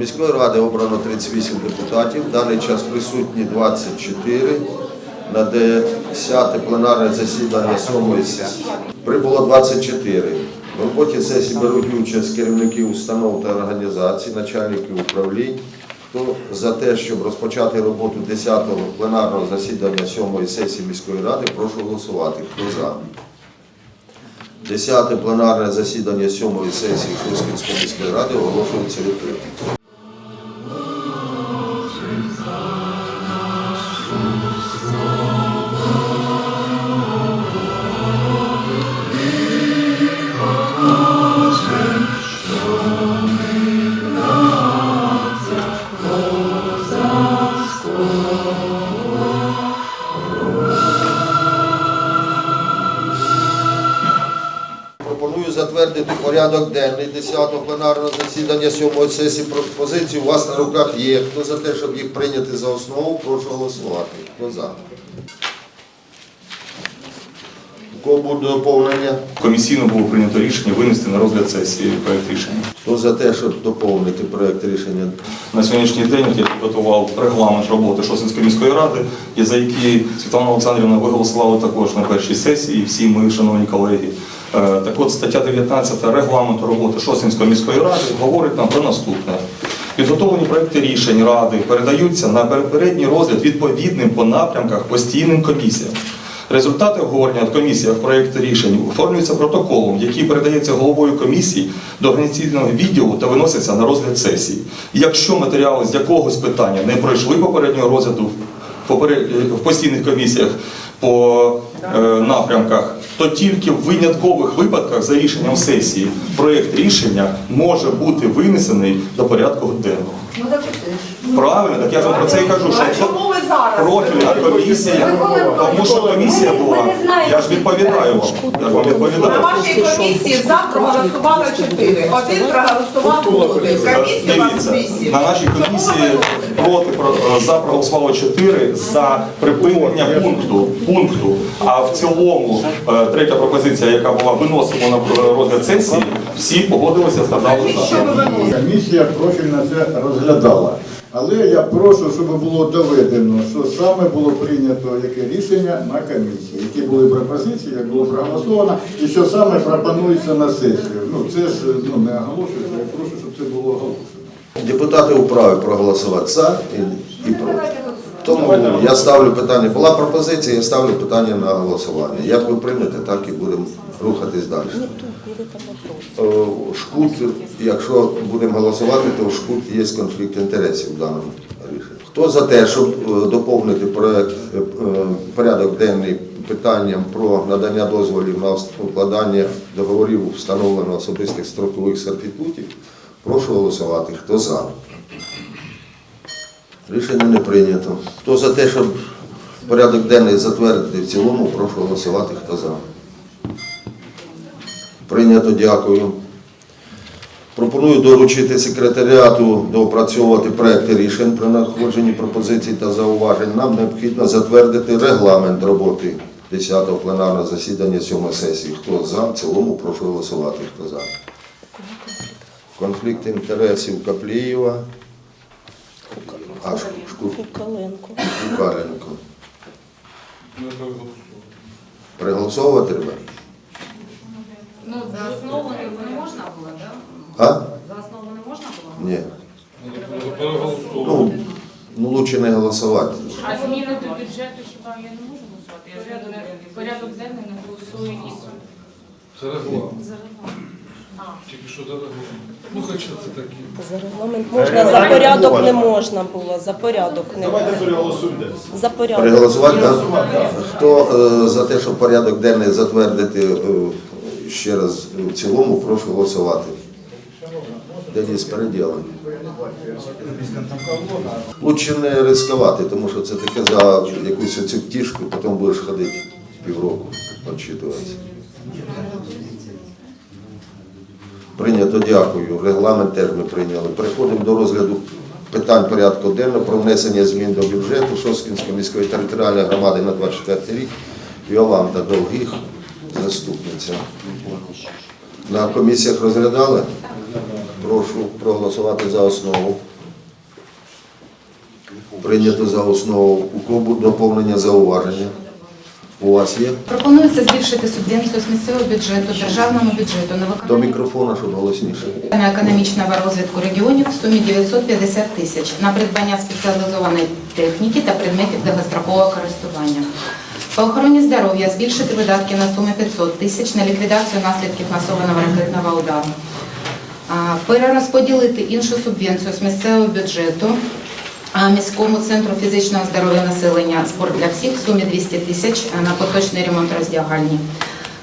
міської ради обрано 38 депутатів. В даний час присутні 24 на 10 пленарне засідання 7 сесії. Прибуло 24. В роботі сесії беруть участь керівники установ та організацій, начальники управлінь. Хто за те, щоб розпочати роботу 10-го пленарного засідання 7 сесії міської ради, прошу голосувати. Хто за? Десяте пленарне засідання сьомої сесії Хрускінської міської ради оголошується відкритим. Затвердити порядок денний 10-го пленарного засідання 7 сесії. Пропозиції у вас на руках є. Хто за те, щоб їх прийняти за основу, прошу голосувати. Хто за? У кого буде доповнення? Комісійно було прийнято рішення винести на розгляд сесії проект рішення. Хто за те, щоб доповнити проект рішення? На сьогоднішній день я підготував регламент роботи Шосинської міської ради, і за який Світлана Олександрівна ви голосували також на першій сесії, всі ми, шановні колеги. Е, Так от стаття 19 регламенту роботи Шосинської міської ради говорить нам про наступне. Підготовлені проекти рішень ради передаються на передній розгляд відповідним по напрямках постійним комісіям. Результати обговорення в комісіях проєкту рішень оформлюються протоколом, який передається головою комісії до організаційного відділу та виноситься на розгляд сесії. Якщо матеріали з якогось питання не пройшли попереднього розгляду в постійних комісіях по е, напрямках, то тільки в виняткових випадках за рішенням сесії проєкт рішення може бути винесений до порядку денного. Ну так і теж. Правильно, так я ж вам про це і кажу, що чому ви зараз? профільна комісія, тому що комісія була. Я ж відповідаю вам. Я ж вам На відповідаю. вашій комісії за проголосували чотири. Один проголосував проти. Комісія у вас Дивіться, вісім. на нашій комісії проти про- за проголосувало 4 за припинення пункту. пункту. А в цілому е, третя пропозиція, яка була виносимо на розгляд сесії, всі погодилися, сказали Що за. виносите? Комісія профільна це розглядала. Але я прошу, щоб було доведено, що саме було прийнято яке рішення на комісії, які були пропозиції, як було проголосовано, і що саме пропонується на сесію. Ну це ж ну не оголошується, я прошу, щоб це було оголошено. Депутати вправі проголосувати за і, і проти. Тому я ставлю питання. Була пропозиція, я ставлю питання на голосування. Як ви приймете, так і будемо рухатись далі. Е, Шкут, якщо будемо голосувати, то в шкут є конфлікт інтересів в даному рішенні. Хто за те, щоб е, доповнити проект, е, порядок денний питанням про надання дозволів на укладання договорів встановлено особистих строкових сертифікатів, прошу голосувати. Хто за? Рішення не прийнято. Хто за те, щоб порядок денний затвердити в цілому, прошу голосувати. Хто за? Прийнято, дякую. Пропоную доручити секретаріату доопрацьовувати проекти рішень при надходженні пропозицій та зауважень. Нам необхідно затвердити регламент роботи 10-го пленарного засідання 7 сесії. Хто за? В цілому прошу голосувати. Хто за? Конфлікт інтересів Каплієва. А, Шку- Кукаленко. Кукаленко. Приголосовувати треба? Ну, за основу не, можна було, да? А? За основу не можна було? Ні. Ну, ну лучше не голосувати. А зміни до бюджету хіба я не можу голосувати? Я ж не- порядок денний не голосую і Це регламент. за регламент. Тільки що за регламент. Ну, хоча це такі. За регламент можна, за порядок не можна було, за порядок не Давайте можна. переголосуємо. За порядок. Приголосувати, так? Хто е, за те, щоб порядок денний затвердити е, ще раз в цілому, прошу голосувати. Деніс переділаний. Лучше не ризикувати, тому що це таке за якусь оцю птішку, потім будеш ходити півроку, відчитуватися. Прийнято, дякую. Регламент теж ми прийняли. Переходимо до розгляду питань порядку денного про внесення змін до бюджету Шосткінської міської територіальної громади на 24 рік. Йоланта Довгих, заступниця. На комісіях розглядали? Прошу проголосувати за основу. Прийнято за основу. У кого доповнення зауваження? У вас є? Пропонується збільшити субвенцію з місцевого бюджету державному бюджету на До мікрофона, щоб голосніше. економічного розвитку регіонів в сумі 950 тисяч на придбання спеціалізованої техніки та предметів довгострокового користування. По охороні здоров'я збільшити видатки на суму 500 тисяч на ліквідацію наслідків масованого ракетного удару. Перерозподілити іншу субвенцію з місцевого бюджету міському центру фізичного здоров'я населення спорт для всіх в сумі 200 тисяч на поточний ремонт роздягальні.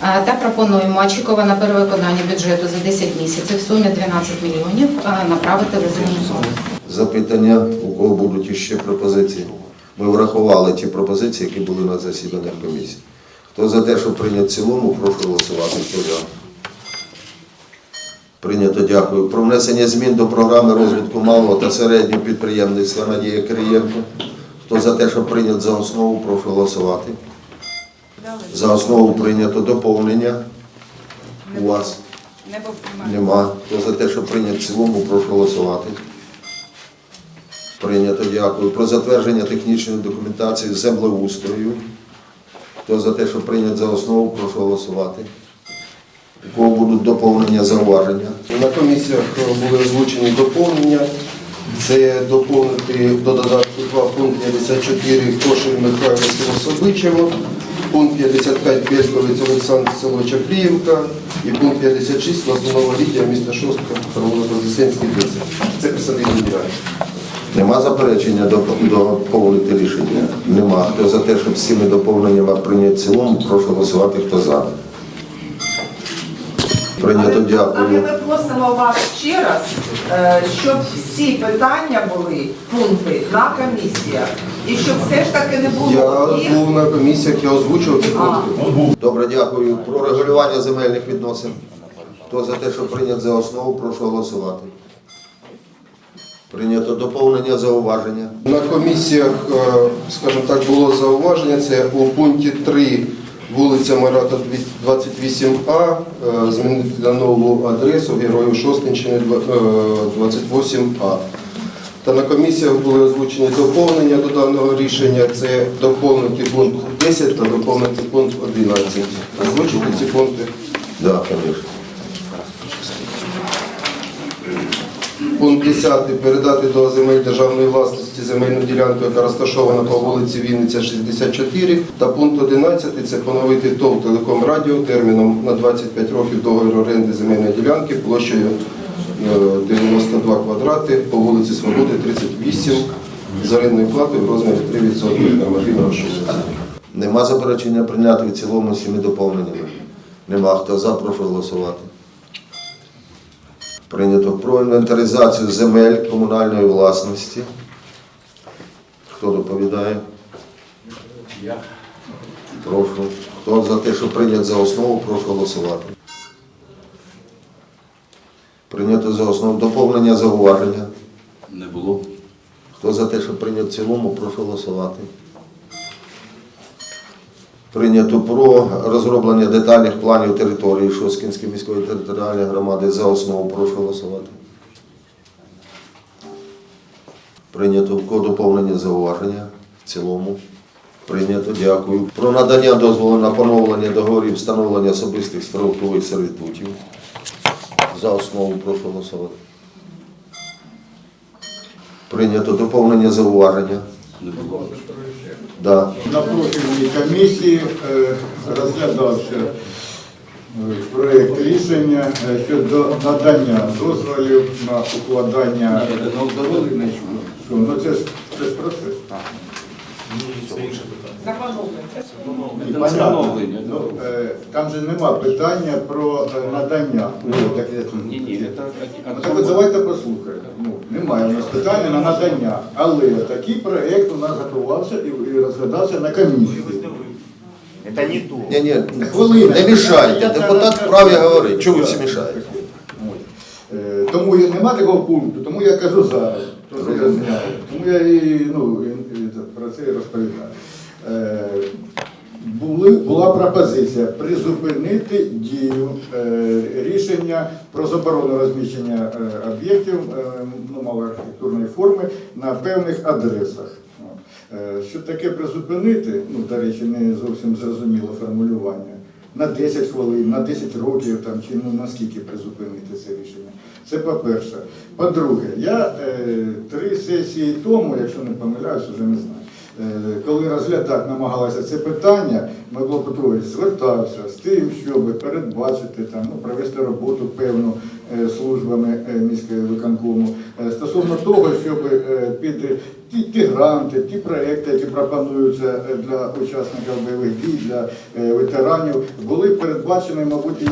Та пропонуємо очікувано перевиконання бюджету за 10 місяців в сумі 12 мільйонів направити в резервну зону. Запитання, у кого будуть іще пропозиції? Ми врахували ті пропозиції, які були на засіданнях комісії. Хто за те, щоб прийняти в цілому, прошу голосувати. Хто за? Прийнято, дякую. Про внесення змін до програми розвитку малого та середнього підприємництва Надія Кириєнко. Хто за те, щоб прийняти за основу, прошу голосувати. За основу прийнято доповнення. У вас нема. Хто за те, щоб прийняти в цілому, прошу голосувати. Прийнято, дякую. Про затвердження технічної документації землеустрою. Хто за те, щоб прийняти за основу, прошу голосувати. У кого будуть доповнення, зауваження? На комісіях були озвучені доповнення. Це доповнити до додатку 2 пункт 54 Кошель Михайло село пункт 55 Бєльковець Олександр село Чапліївка і пункт 56 Лазунова Лідія, місто Шостка, провулок Вознесенський Це присадибні ділянки. Нема заперечення до- доповнити рішення? Нема. Хто за те, щоб з цими доповненнями прийняти цілому, прошу голосувати. Хто за? Прийнято, Але дякую. ми просимо вас ще раз, е, щоб всі питання були, пункти на комісіях. І щоб все ж таки не було Я був на комісіях, я озвучував ці пункти. Добре, дякую. Про регулювання земельних відносин. Хто за те, щоб прийняти за основу, прошу голосувати. Прийнято доповнення, зауваження. На комісіях, е, скажімо так, було зауваження. Це у пункті 3 вулиця Марата 28А, е, змінити на нову адресу Героїв Шостинщини е, 28А. Та на комісіях були озвучені доповнення до даного рішення. Це доповнити пункт 10 та доповнити пункт 11. Озвучити ці пункти. Так, звісно. Пункт 10. Передати до земель державної власності земельну ділянку, яка розташована по вулиці Вінниця, 64. Та пункт 11. Це поновити ТОВ «Телеком Радіо» терміном на 25 років договору оренди земельної ділянки площею е, 92 квадрати по вулиці Свободи, 38 з орендною платою в розмірі 3% нормативного грошового. Нема заперечення прийняти в цілому з цими доповненнями. Нема. Хто за, прошу голосувати. Прийнято про інвентаризацію земель комунальної власності. Хто доповідає? Я. Прошу. Хто за те, щоб прийняти за основу, прошу голосувати. Прийнято за основу доповнення зауваження. Не було. Хто за те, щоб прийняти в цілому, прошу голосувати. Прийнято про розроблення детальних планів території Шосткінської міської територіальної громади за основу. Прошу голосувати. Прийнято про доповнення зауваження в цілому. Прийнято, дякую. Про надання дозволу на поновлення договорів встановлення особистих строкових сервітутів. За основу прошу голосувати. Прийнято доповнення зауваження. Да. На профільній комісії е, розглядався е, проєкт рішення е, щодо надання дозволів на укладання. Но Ну це ж це. Ну, е, Там же нема питання про е, надання. Ну, Ну, так от давайте послухаємо. Ну, немає у нас питання на надання. Але такий проєкт у нас готувався і, і розглядався на комісії. Ні, ні, не мішайте. Депутат вправі говорить. Чого ви всі мішаєте? Е, Тому нема такого пункту, тому я кажу зараз. то. Тому я і, ну, і про це і розповідаю. Е, були, була пропозиція призупинити дію е, рішення про заборону розміщення е, об'єктів е, ну, малоархітектурної форми на певних адресах. Е, Що таке призупинити, ну, до речі, не зовсім зрозуміло формулювання. На 10 хвилин, на 10 років там, чи ну, наскільки призупинити це рішення. Це по-перше. По-друге, я е, три сесії тому, якщо не помиляюсь, вже не знаю. Е, Коли розглядати намагалося це питання, Микола Петрович звертався з тим, щоб передбачити там, ну, провести роботу певну е, службами е, міської виконкому стосовно того, щоб під ті, ті гранти, ті проекти, які пропонуються для учасників бойових дій, для ветеранів, були передбачені, мабуть,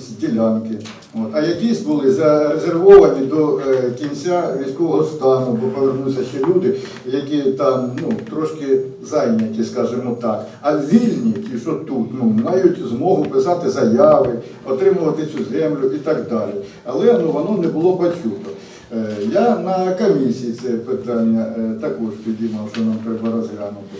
якісь ділянки. От. А якісь були зарезервовані до е, кінця військового стану, бо повернуться ще люди, які там ну, трошки зайняті, скажімо так. А вільні, ті, що тут, ну, мають змогу писати заяви, отримувати цю землю і так далі. Але ну, воно не було почуто. Е, Я на комісії це питання е, також підіймав, що нам треба розглянути.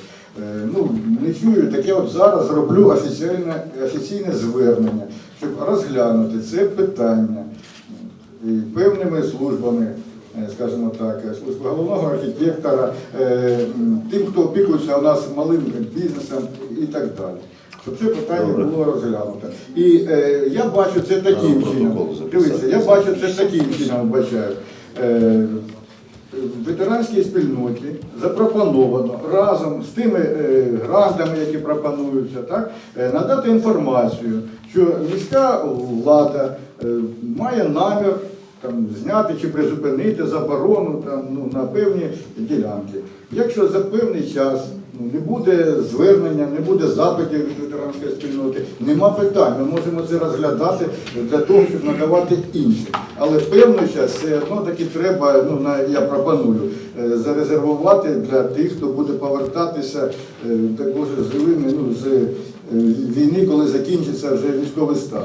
Ну, не чую, так я от зараз зроблю офіційне, офіційне звернення, щоб розглянути це питання і певними службами, е, скажімо так, е, служба головного архітектора, е, тим, хто опікується у нас малим бізнесом і так далі. Щоб це питання Добре. було розглянуто. І е, я бачу це таким чином. Дивіться, я бачу це таким чином, бачаю. Е, в ветеранській спільноті запропоновано разом з тими е, грантами, які пропонуються, так, е, надати інформацію, що міська влада е, має намір там, зняти чи призупинити заборону там, ну, на певні ділянки. Якщо за певний час не буде звернення, не буде запитів від ветеранської спільноти, нема питань. Ми можемо це розглядати для того, щоб надавати інші. Але певний час все одно таки треба, ну я пропоную, е, зарезервувати для тих, хто буде повертатися е, так Боже, живими ну, з е, війни, коли закінчиться вже військовий стан.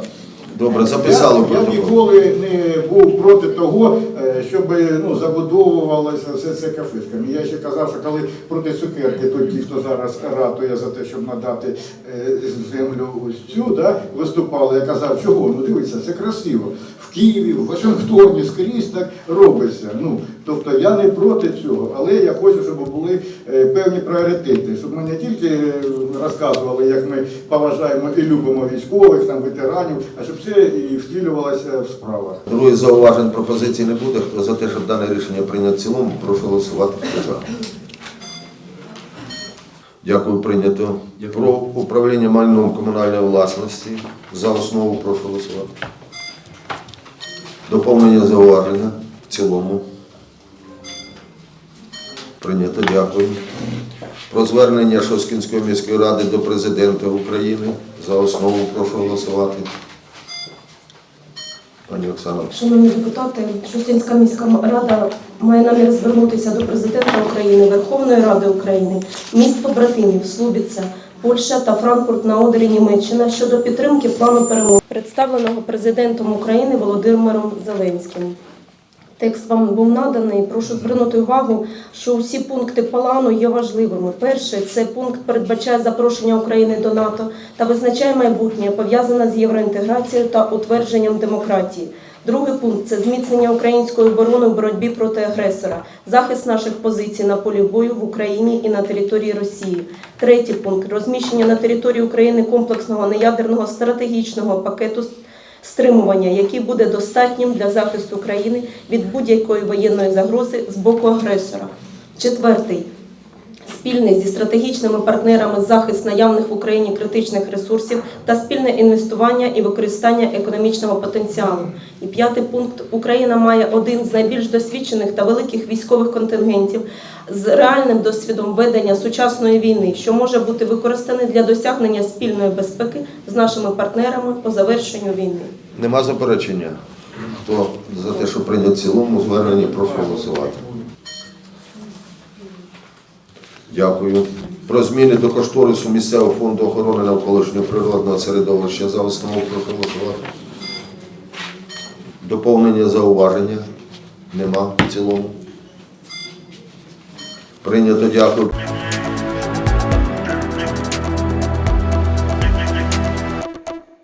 Добре, записали Я, я ніколи не був проти того, е, щоб ну, забудовувалося все це кафешками. Я ще казав, що коли проти цукерки, то ті, хто зараз ратує за те, щоб надати е, землю ось цю, да, виступали, я казав, чого? Ну дивіться, це красиво. В Києві, в Вашингтоні скрізь так робиться. Ну, тобто я не проти цього, але я хочу, щоб були е, певні пріоритети, щоб ми не тільки е, розказували, як ми поважаємо і любимо військових, там, ветеранів, а щоб це і втілювалося в справах. Других зауважень пропозицій не буде. Хто за те, щоб дане рішення прийняти в цілому, прошу голосувати. За? Дякую, прийнято. Про управління майном комунальної власності. За основу прошу голосувати. Доповнення зауваження в цілому. Прийнято, дякую. Про звернення Шоскінської міської ради до президента України. За основу прошу голосувати. Пані Оксана. Шановні депутати, Шостинська міська рада має намір звернутися до президента України, Верховної Ради України, міст побратимів Слубіця, Польща та Франкфурт на Одері, Німеччина щодо підтримки плану перемоги, представленого президентом України Володимиром Зеленським. Текст вам був наданий. Прошу звернути увагу, що усі пункти плану є важливими. Перший це пункт передбачає запрошення України до НАТО та визначає майбутнє, пов'язане з євроінтеграцією та утвердженням демократії. Другий пункт це зміцнення української оборони у боротьбі проти агресора, захист наших позицій на полі бою в Україні і на території Росії. Третій пункт розміщення на території України комплексного неядерного стратегічного пакету стримування, який буде достатнім для захисту країни від будь-якої воєнної загрози з боку агресора. Четвертий спільний зі стратегічними партнерами захист наявних в Україні критичних ресурсів та спільне інвестування і використання економічного потенціалу. І п'ятий пункт Україна має один з найбільш досвідчених та великих військових контингентів з реальним досвідом ведення сучасної війни, що може бути використаний для досягнення спільної безпеки з нашими партнерами по завершенню війни. Нема заперечення. Хто за те, що прийняти в цілому звернення, прошу голосувати. Дякую. Про зміни до кошторису місцевого фонду охорони навколишнього природного середовища за основу проголосувати. Доповнення зауваження нема в цілому. Прийнято, дякую.